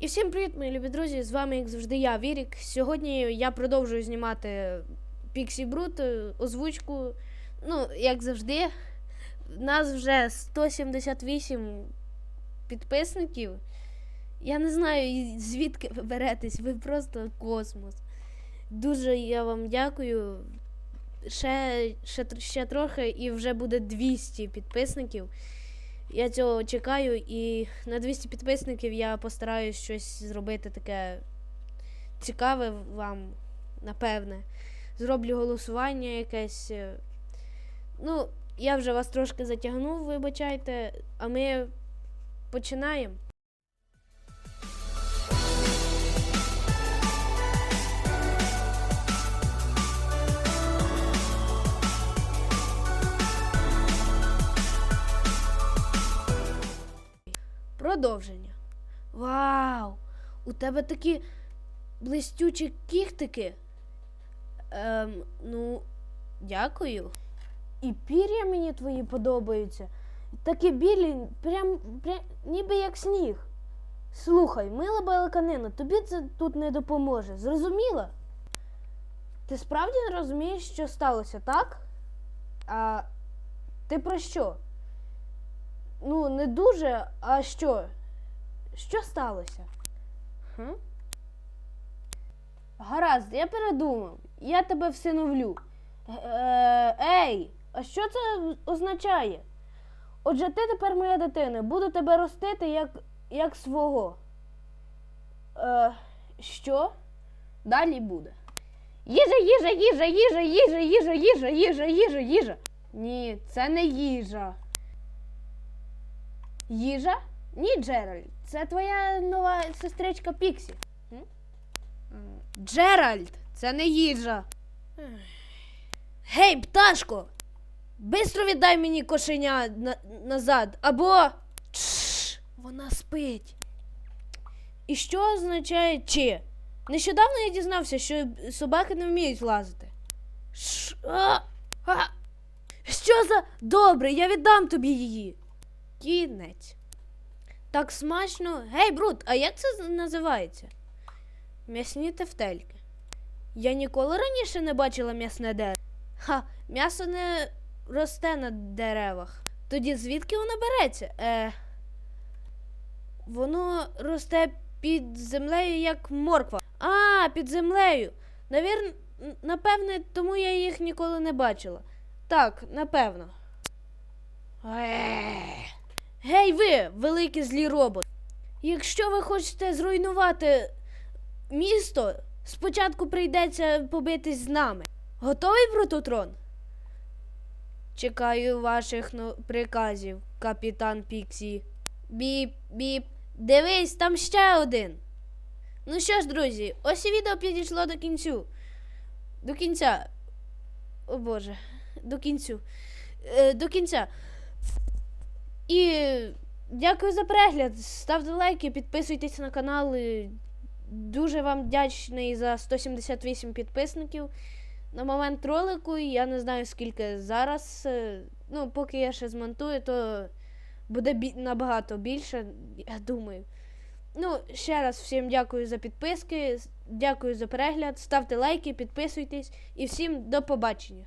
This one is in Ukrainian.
І всім привіт, мої любі друзі! З вами, як завжди, я, Вірік. Сьогодні я продовжую знімати Pixie Brut, е, озвучку. Ну, як завжди, нас вже 178 підписників. Я не знаю, звідки ви беретесь, ви просто космос. Дуже я вам дякую. Ще, ще, ще трохи і вже буде 200 підписників. Я цього чекаю, і на 200 підписників я постараюсь щось зробити таке цікаве вам, напевне. Зроблю голосування якесь. е. Ну, я вже вас трошки затягнув, вибачайте, а ми починаємо. Продовження. Вау! У тебе такі блистючі кіхтики. Ем, ну, дякую. І пір'я мені твої подобаються. Такі білі, прям, прям ніби як сніг. Слухай, мила балаканина, тобі це тут не допоможе. Зрозуміла? Ти справді не розумієш, що сталося, так? А ти про що? Ну, не дуже, а що? Що сталося? Хм? Гаразд, я передумав. Я тебе всиновлю. Е, ей, а що це означає? Отже, ти тепер моя дитина. Буду тебе ростити як, як свого. Е, що? Далі буде. Їжа, їжа, їжа, їжа, їжа, їжа, їжа, їжа, їжа, їжа. Ні, це не їжа. Їжа? Ні, Джеральд. Це твоя нова сестричка Піксі. Джеральд, це не їжа. Гей, пташко! Бистро віддай мені кошеня на- назад. Або. Чш, вона спить. І що означає чи? Нещодавно я дізнався, що собаки не вміють лазити. Ш, а, а. Що за. Добре, я віддам тобі її. Кінець. Так смачно. Гей, Брут, а як це називається? М'ясні тефтельки. Я ніколи раніше не бачила м'ясне дерево. Ха, м'ясо не росте на деревах. Тоді звідки воно береться? Е, воно росте під землею, як морква. А, під землею. Навір... Напевне, тому я їх ніколи не бачила. Так, напевно. Ех. Гей ви, великий злі робот. Якщо ви хочете зруйнувати місто, спочатку прийдеться побитись з нами. Готовий, Прототрон? Чекаю ваших ну, приказів, капітан Піксі. Біп, біп. Дивись, там ще один. Ну що ж, друзі, ось і відео підійшло до кінцю. До кінця. О Боже, до кінцю. Е, до кінця. І дякую за перегляд. Ставте лайки, підписуйтесь на канал. Дуже вам вдячний за 178 підписників. На момент ролику я не знаю скільки зараз. е, Ну, поки я ще змонтую, то буде бі- набагато більше, я думаю. Ну, ще раз всім дякую за підписки, дякую за перегляд. Ставте лайки, підписуйтесь і всім до побачення.